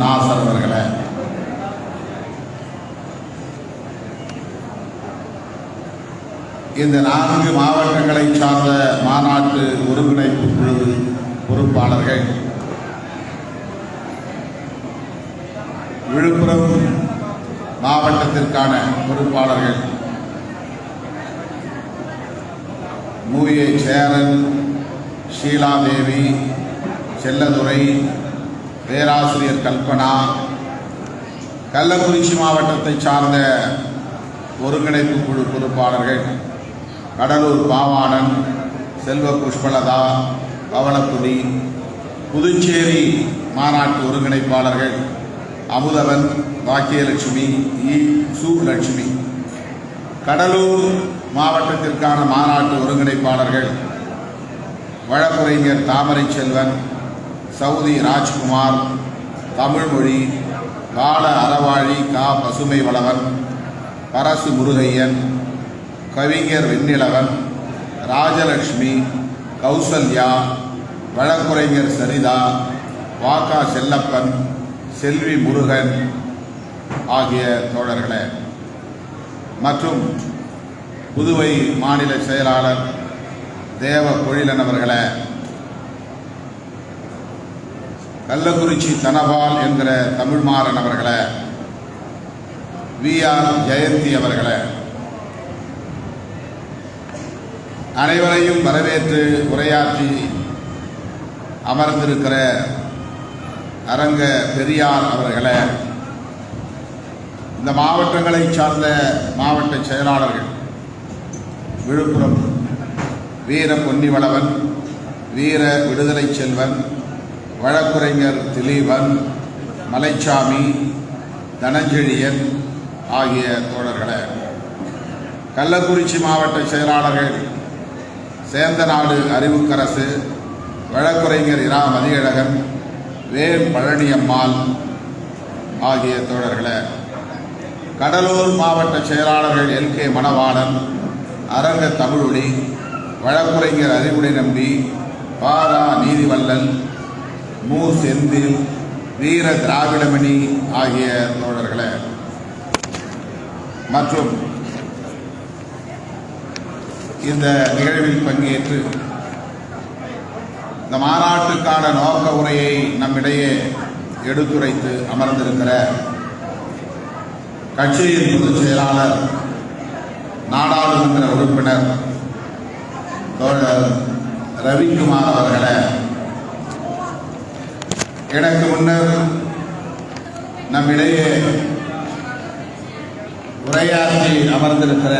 நாசர் இந்த நான்கு மாவட்டங்களை சார்ந்த மாநாட்டு ஒருங்கிணைப்பு குழு பொறுப்பாளர்கள் விழுப்புரம் மாவட்டத்திற்கான பொறுப்பாளர்கள் மூயை சேரன் ஷீலாதேவி செல்லதுரை பேராசிரியர் கல்பனா. கள்ளக்குறிச்சி மாவட்டத்தை சார்ந்த ஒருங்கிணைப்பு குழு பொறுப்பாளர்கள் கடலூர் பாவாணன் செல்வ புஷ்பலதா பவளக்குடி புதுச்சேரி மாநாட்டு ஒருங்கிணைப்பாளர்கள் அமுதவன் பாக்கியலட்சுமி இ சு லட்சுமி கடலூர் மாவட்டத்திற்கான மாநாட்டு ஒருங்கிணைப்பாளர்கள் வழக்குரைஞர் தாமரை செல்வன் சவுதி ராஜ்குமார் தமிழ்மொழி கால அறவாழி கா. பசுமை வளவன் பரசு முருகையன் கவிஞர் வெண்ணிலவன் ராஜலட்சுமி கௌசல்யா வழக்குரைஞர் சரிதா வாக்கா செல்லப்பன் செல்வி முருகன் ஆகிய தோழர்களே. மற்றும் புதுவை மாநில செயலாளர் தேவ பொழிலன் அவர்களே. கள்ளக்குறிச்சி தனபால் என்கிற தமிழ்மாறன் அவர்களை வி ஆர் ஜெயந்தி அவர்களை அனைவரையும் வரவேற்று உரையாற்றி அமர்ந்திருக்கிற அரங்க பெரியார் அவர்களை இந்த மாவட்டங்களை சார்ந்த மாவட்ட செயலாளர்கள் விழுப்புரம் வீர பொன்னிவளவன் வீர விடுதலை செல்வன் வழக்குரைஞர் திலீபன் மலைச்சாமி தனஞ்செழியன் ஆகிய தோழர்களே கள்ளக்குறிச்சி மாவட்ட செயலாளர்கள் சேந்தநாடு அறிவுக்கரசு வழக்குரைஞர் இரா. மதியழகன் வேல் பழனியம்மாள் ஆகிய தோழர்களே கடலூர் மாவட்ட செயலாளர்கள் எல். கே. மணவாளன் அரங்க தமிழொலி வழக்குரைஞர் அறிவுடை நம்பி பாரா நீதிவல்லன் மு செந்தில் வீர திராவிடமணி ஆகிய தோழர்களை. மற்றும் இந்த நிகழ்வில் பங்கேற்று இந்த மாநாட்டுக்கான நோக்க உரையை நம்மிடையே எடுத்துரைத்து அமர்ந்திருக்கிற கட்சியின் பொதுச் செயலாளர் நாடாளுமன்ற உறுப்பினர் தோழர் ரவிக்குமார் அவர்களை எனக்கு முன்னர் நம்மிடையே உரையாற்றி அமர்ந்திருக்கிற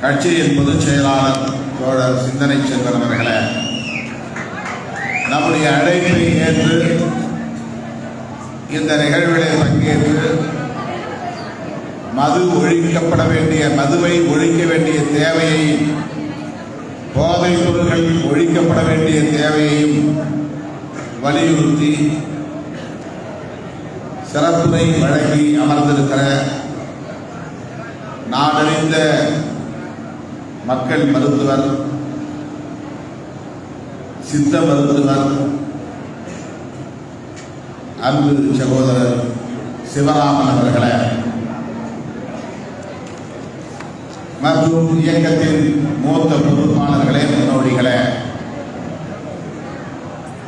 கட்சியின் பொதுச் செயலாளர் தோழர் சிந்தனை செல்வன் அவர்களே நம்முடைய அழைப்பை ஏற்று இந்த நிகழ்விலே பங்கேற்று மது ஒழிக்கப்பட வேண்டிய மதுவை ஒழிக்க வேண்டிய தேவையையும் போதைப் பொருட்கள் ஒழிக்கப்பட வேண்டிய தேவையையும் வலியுறுத்தி சிறப்புரை வழங்கி அமர்ந்திருக்கிற நாடறிந்த மக்கள் மருத்துவர் சித்த மருத்துவர் அன்பு சகோதரர் சிவராமன் அவர்களே மற்றும் இயக்கத்தின் மூத்த பொறுப்பாளர்களே முன்னோடிகளே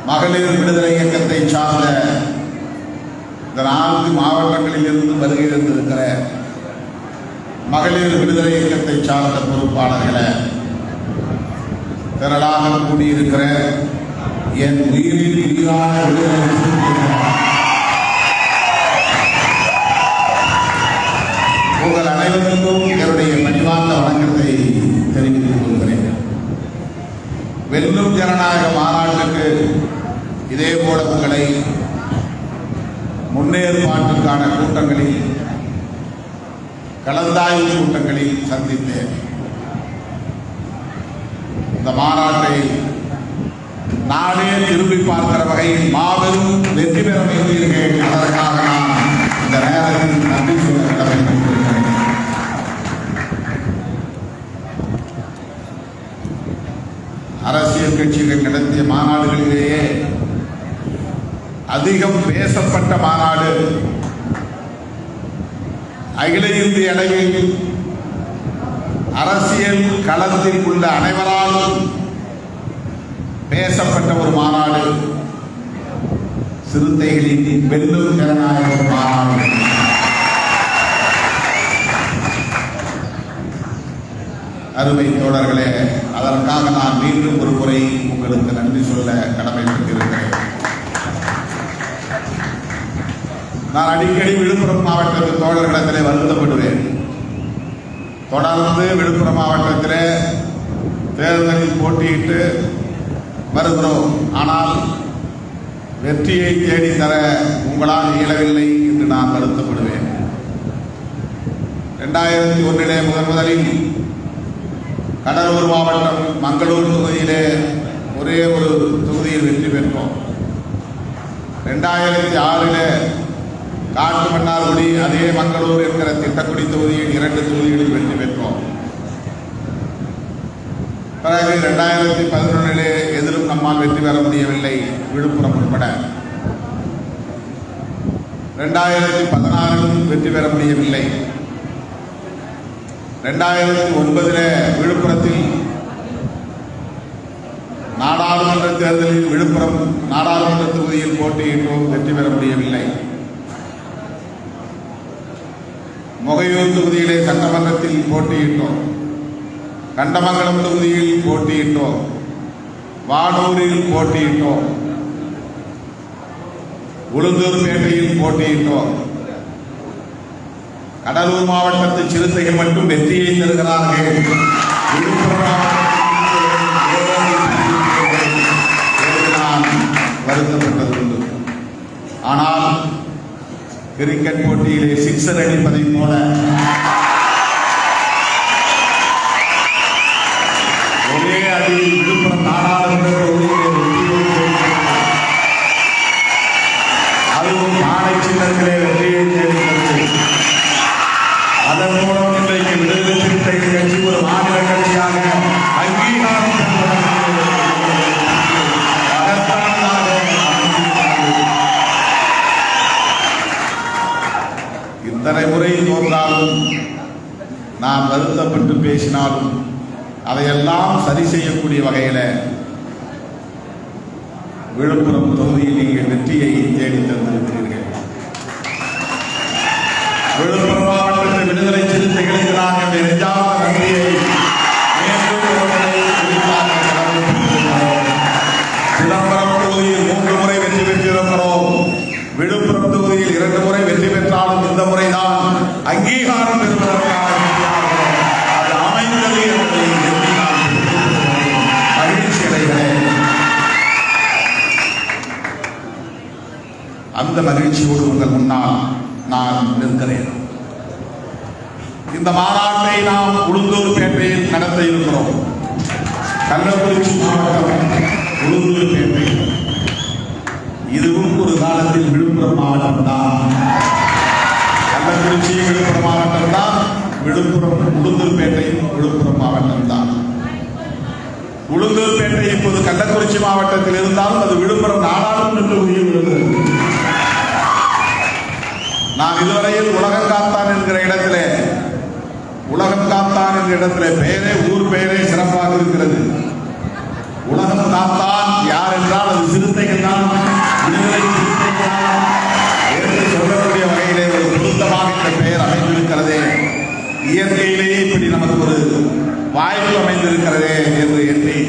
மகளிர் விடுதலை இயக்கத்தை சார்ந்த இந்த நான்கு மாவட்டங்களில் இருந்து வருகை தந்திருக்கிற மகளிர் விடுதலை இயக்கத்தை சார்ந்த பொறுப்பாளர்களை திரளாக கூடியிருக்கிற என் உயிரில் உயிரான விடுதலை உங்கள் அனைவருக்கும் என்னுடைய பணிவார்ந்த வணக்கத்தை தெரிவித்துக் கொள்கிறேன். வெல்லும் ஜனநாயக மாநாட்டுக்கு இதே போல உங்களை முன்னேற்பாட்டுக்கான கூட்டங்களில் கலந்தாய்வு கூட்டங்களில் சந்தித்தேன். இந்த மாநாட்டை நானே திரும்பி பார்க்கிற வகையில் மாபெரும் வெற்றி பெற முயன்றீர்கள் அதற்காக நான் இந்த நேரத்தில் நன்றி சொல்ல கடமைப்பட்டிருக்கிறேன் அரசியல் கட்சிகள் நடத்திய மாநாடுகளிலே அதிகம் பேசப்பட்ட மாநாடு. அகில இந்திய அளவில் அரசியல் களத்தில் உள்ள அனைவராலும் பேசப்பட்ட ஒரு மாநாடு. சிறுத்தைகளின் வெல்லும் ஜனநாயக மாநாடு. அருமை தோழர்களே அதற்காக நான் மீண்டும் ஒரு முறை உங்களுக்கு நன்றி சொல்ல கடமைப்பட்டிருக்கிறேன். நான் அடிக்கடி விழுப்புரம் மாவட்டத்தில் தோழர்களிடத்திலே வருத்தப்படுவேன் தொடர்ந்து விழுப்புரம் மாவட்டத்திலே தேர்தலில் போட்டியிட்டு வருகிறோம். ஆனால் வெற்றியை தேடி தர உங்களால் இயலவில்லை என்று நான் வருத்தப்படுவேன். இரண்டாயிரத்தி ஒன்றிலே முதன் முதலில் கடலூர் மாவட்டம் மங்களூர் தொகுதியிலே ஒரே ஒரு தொகுதியில் வெற்றி பெற்றோம். ரெண்டாயிரத்தி ஆறில் காட்டுமன்னார்குடி அதே மங்களூர் என்கிற திட்டக்குடி தொகுதியின் இரண்டு தொகுதிகளில் வெற்றி பெற்றோம். பிறகு ரெண்டாயிரத்தி பதினொன்றிலே எதிரும் நம்மால் வெற்றி பெற முடியவில்லை விழுப்புரம் உட்பட ரெண்டாயிரத்தி பதினாறிலும் வெற்றி பெற முடியவில்லை. ரெண்டாயிரத்தி ஒன்பதில் விழுப்புரத்தில் நாடாளுமன்ற தேர்தலில் விழுப்புரம் நாடாளுமன்ற தொகுதியில் போட்டியிட்டோம் வெற்றி பெற முடியவில்லை. முகையூர் தொகுதியிலே சட்டமன்றத்தில் போட்டியிட்டோம். கண்டமங்கலம் தொகுதியில் போட்டியிட்டோம். வானூரில் போட்டியிட்டோம். உளுந்தூர்பேட்டையில் போட்டியிட்டோம். கடலூர் மாவட்டத்து சிறுத்தைகள் மட்டும் வெற்றியை தருகிறார்கள். விழுப்புரம் வருத்தப்பட்டது உண்டு ஆனால் கிரிக்கெட் போட்டியிலே சிக்ஸர் அடிப்பதை போல. ஒரே அடியில் விழுப்புரம் நாடாளுமன்ற தொகுதியிலே வெற்றியை அதுவும் யானை சின்னத்திலே வெற்றி பேசினாலும் அதையெல்லாம் சரி செய்யக்கூடிய வகையில் விழுப்புரம் தொகுதியில் நீங்கள் வெற்றியை தேடி தந்திருக்கிறீர்கள். அந்த மகிழ்ச்சியோடு உங்கள் முன்னால் நான் நிற்கிறேன். இந்த மாநாட்டை நாம் உளுந்தூர்பேட்டையில் நடத்த இருக்கிறோம். கள்ளக்குறிச்சி மாவட்டம் உளுந்தூர்பேட்டை இதுவும் ஒரு காலத்தில் விழுப்புரம் மாவட்டம் தான். கள்ளக்குறிச்சி விழுப்புரம் மாவட்டம் தான். விழுப்புரம் உளுந்தூர்பேட்டையும் விழுப்புரம் மாவட்டம் தான். உளுந்தூர்பேட்டை இப்போது கள்ளக்குறிச்சி மாவட்டத்தில் இருந்தாலும் அது விழுப்புரம் நாடாளுமன்ற தொகுதியில் விழுந்தது நான் இதுவரையில் உலகம் காத்தான் என்கிற இடத்திலே உலகம் காத்தான் என்ற இடத்திலே பெயரே ஊர் பெயரே சிறப்பாக இருக்கிறது. உலகம் காத்தான் யார் என்றால் அது சிறுத்தைகள் தான். விடுதலை சிறுத்தைகள் என்று சொல்லக்கூடிய வகையிலே ஒரு பொருத்தமாக இந்த பெயர் அமைந்திருக்கிறதே. இயற்கையிலேயே இப்படி நமக்கு ஒரு வாய்ப்பு அமைந்திருக்கிறதே என்று எண்ணி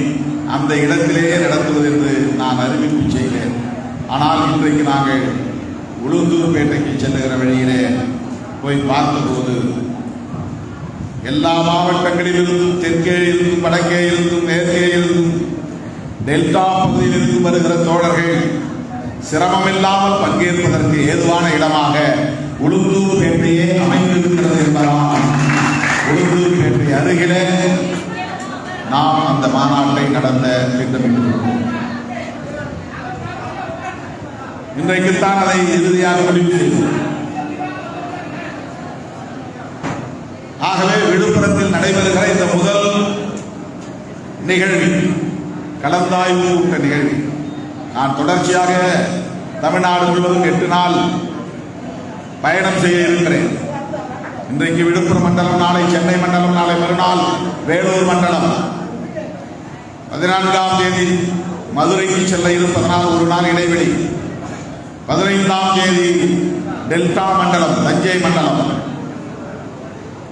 அந்த இடத்திலேயே நடத்துவது என்று நான் அறிவிப்பு செய்தேன். ஆனால் இன்றைக்கு நாங்கள் உளுந்தூர்பேட்டைக்கு செல்லுகிற வழியிலே போய் பார்த்தபோது எல்லா மாவட்டங்களிலிருந்தும் தெற்கே இருந்தும் வடக்கே இருந்தும் மேற்கே இருந்தும் டெல்டா பகுதியிலிருந்து வருகிற தோழர்கள் சிரமம் இல்லாமல் பங்கேற்பதற்கு ஏதுவான இடமாக உளுந்தூர் பேட்டையே அமைந்திருக்கிறது என்பதால் உளுந்தூர்பேட்டை அருகிலே நாம் அந்த மாநாட்டை நடத்த திட்டமிட்டிருக்கிறோம். இன்றைக்குத்தான் அதை இறுதியாக முடிவு செய்தோம். ஆகவே விழுப்புரத்தில் நடைபெறுகிற இந்த முதல் நிகழ்வு கலந்தாய்வு கூட்ட நிகழ்வு. நான் தொடர்ச்சியாக தமிழ்நாடு முழுவதும் எட்டு நாள் பயணம் செய்ய இருக்கிறேன். இன்றைக்கு விழுப்புரம் மண்டலம் நாளை சென்னை மண்டலம் நாளை மறுநாள் வேலூர் மண்டலம். பதினான்காம் தேதி மதுரைக்கு செல்ல இருப்பதனால் ஒரு நாள் இடைவெளி. பதினைந்தாம் தேதி டெல்டா மண்டலம் தஞ்சை மண்டலம்.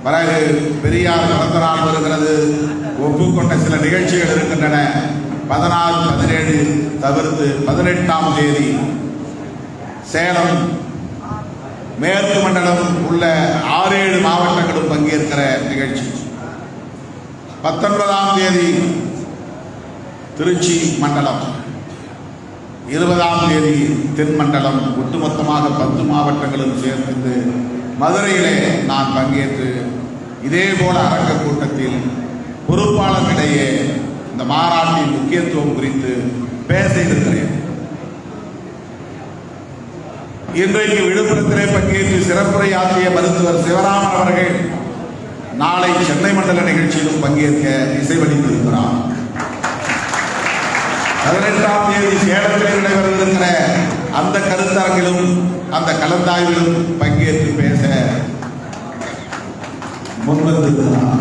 பிறகு பெரியார் பிறந்த நாள் வருகிறது. ஒப்புக்கொண்ட சில நிகழ்ச்சிகள் இருக்கின்றன. பதினாறு பதினேழு தவிர்த்து பதினெட்டாம் தேதி சேலம் மேற்கு மண்டலம் உள்ள ஆறு ஏழு மாவட்டங்களும் பங்கேற்கிற நிகழ்ச்சி. பத்தொன்பதாம் தேதி திருச்சி மண்டலம். இருபதாம் தேதி தென் மண்டலம் ஒட்டுமொத்தமாக பத்து மாவட்டங்களும் சேர்ந்து மதுரையிலே நான் பங்கேற்று இதே போல அரங்க கூட்டத்தில் பொறுப்பாளர்களிடையே இந்த மாநாட்டின் முக்கியத்துவம் குறித்து பேச இருக்கிறேன் இன்றைக்கு விழுப்புரத்திலே பங்கேற்று சிறப்புரையாற்றிய மருத்துவர் சிவராமன் அவர்கள் நாளை சென்னை மண்டல நிகழ்ச்சியிலும் பங்கேற்க இசைவளித்திருக்கிறார் பதினெட்டாம் தேதி சேலத்தில் நடைபெறவிருக்கிற அந்த கருத்தரங்கிலும் அந்த கலந்தாய்விலும் பங்கேற்று பேச முன்வந்திருக்கிறார்.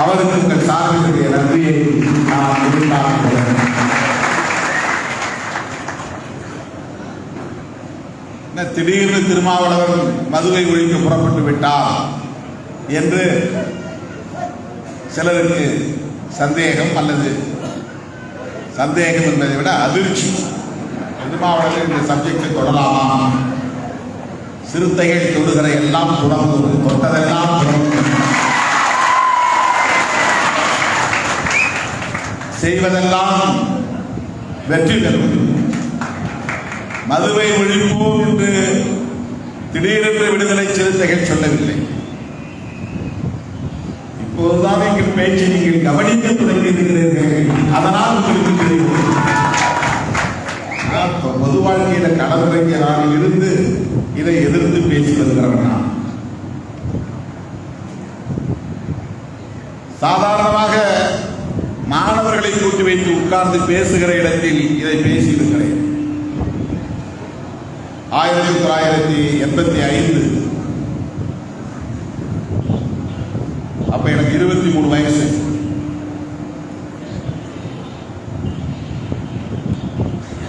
அவருக்கு உங்கள் சார்பினுடைய நன்றியை நான் எதிர்பார்க்கிறேன் என்ன திடீர்னு திருமாவளவன் மதுவை ஒழிக்க புறப்பட்டு விட்டார் என்று சிலருக்கு சந்தேகம் அல்லது சந்தேகம் என்பதை விட அதிர்ச்சி. திருமாவளவன் இந்த சப்ஜெக்டை தொடலாமா சிறுத்தைகள் தொடுகிற எல்லாம் தொடர்ந்து தொட்டதெல்லாம் செய்வதெல்லாம் வெற்றி பெறும் மதுவை ஒழிப்போம் என்று திடீரென்று விடுதலை சிறுத்தைகள் சொல்லவில்லை. இப்போதுதான் எங்கள் பேச்சை நீங்கள் கவனிக்க வாழ்க்கையில களமிறங்கிய இருந்து இதை எதிர்த்து பேசி வருகிறவனா சாதாரணமாக மாணவர்களை கூட்டி வைத்து உட்கார்ந்து பேசுகிற இடத்தில் இதை பேசியிருக்கிறேன். ஆயிரத்தி தொள்ளாயிரத்தி எண்பத்தி ஐந்து. அப்ப எனக்கு இருபத்தி மூணு வயசு.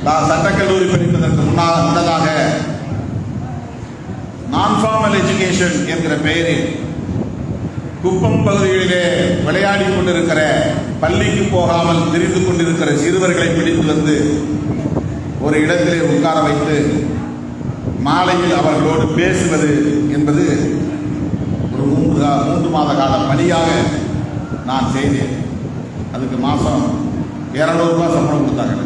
நான் சட்டக்கல்லூரி இதற்கு முன்னால் முன்னதாக நான் ஃபார்மல் எஜுகேஷன் என்கிற பெயரில் குப்பம் பகுதிகளிலே விளையாடி கொண்டிருக்கிற பள்ளிக்கு போகாமல் திரிந்து கொண்டிருக்கிற சிறுவர்களை பிடித்து வந்து ஒரு இடத்திலே உட்கார வைத்து மாலையில் அவர்களோடு பேசுவது என்பது ஒரு மூன்று கா- மூன்று மாத கால பணியாக நான் செய்தேன். அதுக்கு மாதம் இரநூறுபா சம்பளம் கொடுத்தாங்க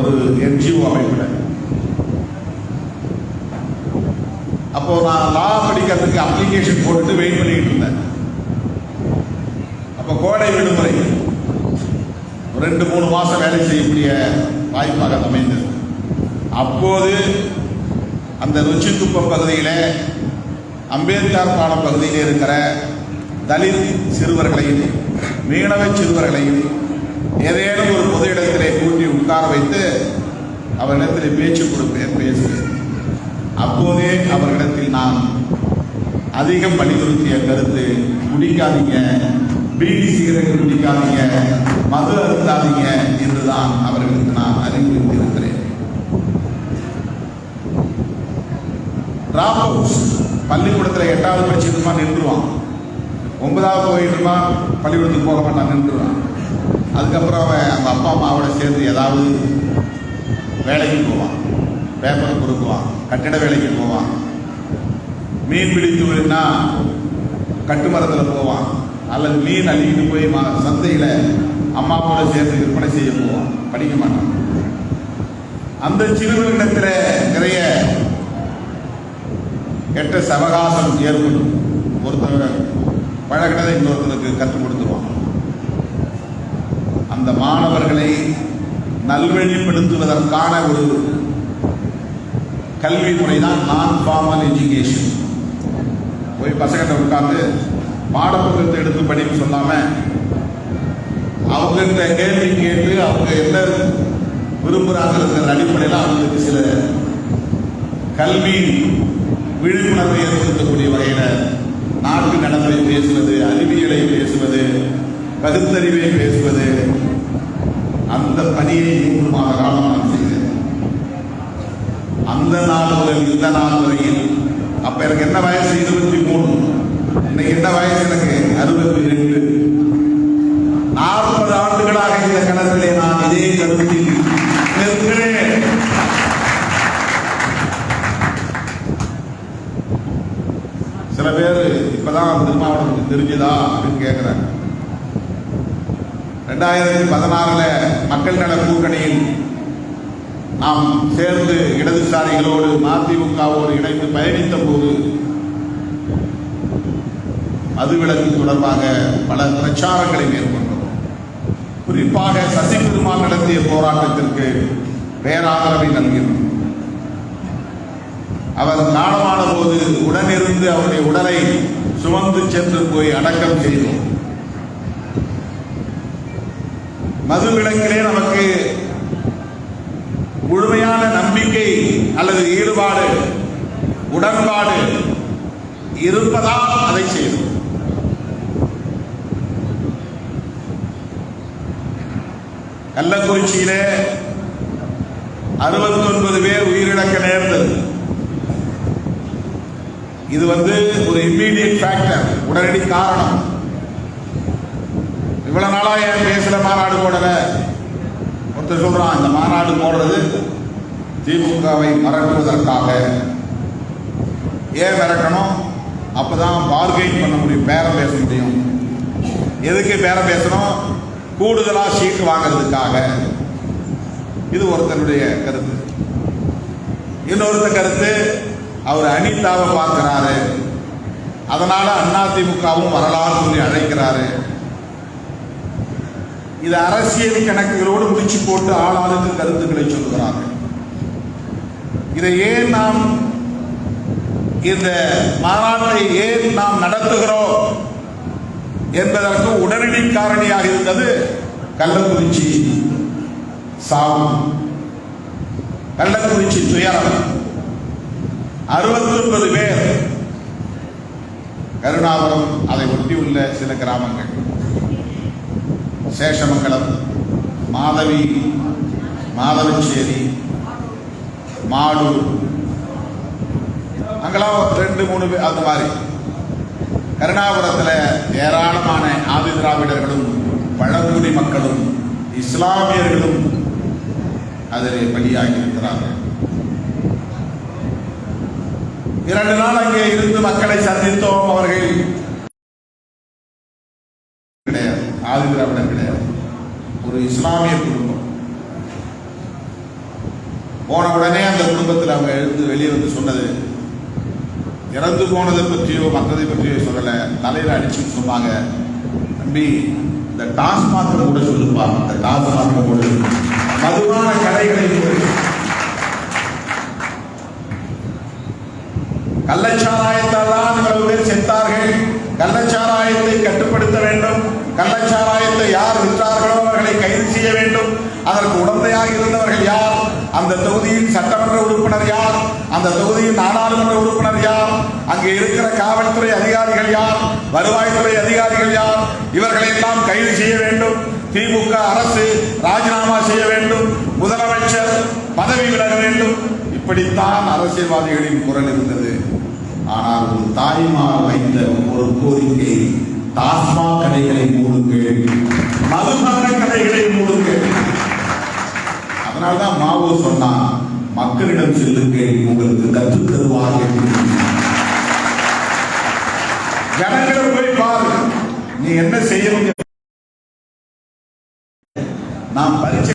ஒரு என்ஜிஓ அமைப்பில். அப்போ நான் லா படிக்கிறதுக்கு அப்ளிகேஷன் போட்டு வெயிட் பண்ணிட்டு இருந்தேன். அப்போ கோடை விடுமுறை. ரெண்டு மூணு மாசம் வேலை செய்யக்கூடிய வாய்ப்பாக அமைந்தது. அப்போது அந்த ருச்சிக்குப்பம் பகுதியில் அம்பேத்கர் பாலம் பகுதியில் இருக்கிற தலித் சிறுவர்களையும் மீனவ சிறுவர்களையும் ஏதேனும் ஒரு பொது இடத்திலே கூட்டி உட்கார வைத்து அவரிடத்தில் பேச்சு கொடுப்பேன் பேசுவேன் அப்போதே அவர்களிடத்தில் நான் அதிகம் வலியுறுத்திய கருத்து குடிக்காதீங்க பீடி சிகரெட் குடிக்காதீங்க மது அருந்தாதீங்க என்றுதான் அவர்களுக்கு நான் அறிவுறுத்தியிருக்கிறேன். பள்ளிக்கூடத்தில் எட்டாவது படிச்சுட்டுமா நின்றுவான். ஒன்பதாவது போயிட்டுமா பள்ளிக்கூடத்துக்கு போக மாட்டான் நின்றுவான். அதுக்கப்புறம் அவன் அவங்க அப்பா அம்மாவோட சேர்ந்து ஏதாவது வேலைக்கு போவான். பேப்பர் கொடுக்குவான். கட்டிட வேலைக்கு போவான். மீன் பிடித்து விடுனா கட்டுமரத்தில் போவான். அல்லது மீன் அள்ளிக்கிட்டு போய் மா சந்தையில் அம்மாவோட சேர்ந்து விற்பனை செய்ய போவான். படிக்க மாட்டான். அந்த சிறுவனிடத்தில் நிறைய கெட்ட சவகாசம் ஏற்படும். ஒருத்தர் பழகினதை இன்னொருத்தருக்கு கற்றுக் கொடுத்துருவான். அந்த மாணவர்களை நல்வழிப்படுத்துவதற்கான ஒரு கல்வி முறை தான் நான் ஃபார்மல் எஜுகேஷன் போய் பசங்கிட்ட உட்காந்து பாடப்புத்தகத்தை எடுத்து படிக்க சொல்லாம அவங்ககிட்ட கேள்வி கேட்டு அவங்க என்ன விரும்புகிறாங்கிற அடிப்படையில் அவங்களுக்கு சில கல்வி விழிப்புணர்வை ஏற்படுத்தக்கூடிய வகையில் நாட்டு நடப்பை பேசுவது அறிவியலை பேசுவது பகுத்தறிவை பேசுவது அந்த பணியை மூன்று மாத காலம் நான் செய்தேன் அந்த நாள் முதல் இந்த நாள் வரையில் அப்ப எனக்கு என்ன வயசு? இருபத்தி மூணு. இன்னைக்கு என்ன வயசு எனக்கு? அறுபத்தி ரெண்டு. நாற்பது ஆண்டுகளாக இந்த கணத்திலே நான் இதே கருத்தில் நிற்கிறேன். சில பேர் இப்பதான் திருமாவளவனுக்கு தெரிஞ்சதா அப்படின்னு கேட்கிறாங்க ரெண்டாயிரத்தி பதினாறுல மக்கள் நல கூட்டணியில் நாம் சேர்ந்து இடதுசாரிகளோடு மதிமுகவோடு இணைந்து பயணித்த போது மதுவிலக்கு தொடர்பாக பல பிரச்சாரங்களை மேற்கொண்டோம். குறிப்பாக சசிபெருமான் நடத்திய போராட்டத்திற்கு பேராதரவை நல்கினோம். அவர் காலமான போது உடனிருந்து அவருடைய உடலை சுமந்து சென்று போய் அடக்கம் செய்தோம். மது விளக்கிலே நமக்கு முழுமையான நம்பிக்கை அல்லது ஈடுபாடு உடன்பாடு இருப்பதால் அதை செய்தோம். கள்ளக்குறிச்சியிலே அறுபத்தொன்பது பேர் உயிரிழக்க நேர்ந்தது. இது வந்து ஒரு இம்மீடியட் ஃபேக்டர் உடனடி காரணம். இவ்வளவு நாளா ஏன் பேசல மாநாடு போடல. ஒருத்தர் சொல்றான் இந்த மாநாடு போடுறது திமுகவை மறக்குவதற்காக ஏன் மிரட்டணும்? அப்பதான் பார்கெயின் பண்ண முடியும் பேரம் பேச முடியும். எதுக்கு பேரம் பேசணும்? கூடுதலா சீட்டு வாங்குறதுக்காக. இது ஒருத்தனுடைய கருத்து. இன்னொருத்த கருத்து அவர் அனிதாவை பார்க்கிறாரு. அதனால அதிமுகவும் வரலாறு சொல்லி அழைக்கிறாரு. இது அரசியல் கணக்குகளோடு முடிச்சு போட்டு ஆளாளுக்கு கருத்துக்களை சொல்லுகிறார்கள். இதை ஏன் நாம் இந்த மாநாட்டை ஏன் நாம் நடத்துகிறோம் என்பதற்கு உடனடி காரணியாக இருந்தது கள்ளக்குறிச்சி சாவு. கள்ளக்குறிச்சி துயரம். அறுபத்தொன்பது பேர் கருணாபுரம் அதை ஒட்டியுள்ள சில கிராமங்கள். சேஷமங்கலம் மாதவி மாதவச்சேரி மாடூர். அங்கெல்லாம் ஒரு ரெண்டு மூணு பேர் அந்த மாதிரி. கருணாபுரத்தில் ஏராளமான ஆதி திராவிடர்களும் பழங்குடி மக்களும் இஸ்லாமியர்களும் அதில் பலியாகி இருக்கிறார்கள் இரண்டு நாள் அங்கே இருந்து மக்களை சந்தித்தோம் அவர்கள். போன உடனே அந்த குடும்பத்தில் அவங்க எழுந்து வெளியே வந்து சொன்னது இறந்து போனதை பற்றியோ மற்றதை பற்றியோ சொல்லல தலையில் அடிச்சு சொன்னாங்க. தம்பி இந்த டாஸ்மாக கூட சொல்லுப்பா இந்த டாஸ்மாக கூட மதுவான கடைகளை கள்ளச்சாராயத்தால்தான் தான் இவ்வளவு பேர் செத்தார்கள். கள்ளச்சாராயத்தை கட்டுப்படுத்த வேண்டும். கள்ளச்சாராயத்தை யார் விற்றார்களோ அவர்களை கைது செய்ய வேண்டும். அதற்கு உடந்தையாக இருந்தவர்கள் யார்? அந்த தொகுதியின் சட்டமன்ற உறுப்பினர் யார்? அந்த தொகுதியின் நாடாளுமன்ற உறுப்பினர் யார்? அங்கே இருக்கிற காவல்துறை அதிகாரிகள் யார்? வருவாய்த்துறை அதிகாரிகள் யார்? இவர்களை எல்லாம் கைது செய்ய வேண்டும். திமுக அரசு ராஜினாமா செய்ய வேண்டும். முதலமைச்சர் பதவி விலக வேண்டும். இப்படித்தான் அரசியல்வாதிகளின் குரல் இருந்தது. ஆனால் ஒரு தாய்மார் வைத்த ஒரு கோரிக்கை டாஸ்மாக் கடைகளை மூடுங்கள் மதுபான கடைகளை மூடுங்கள். அதனால்தான் மாவோ சொன்னான் மக்களிடம் செல்லுங்கள் உங்களுக்கு கற்றுத் தருவார் ஜனங்களை போய் பாரு நீ என்ன செய்யணும் நான் பரிச்சை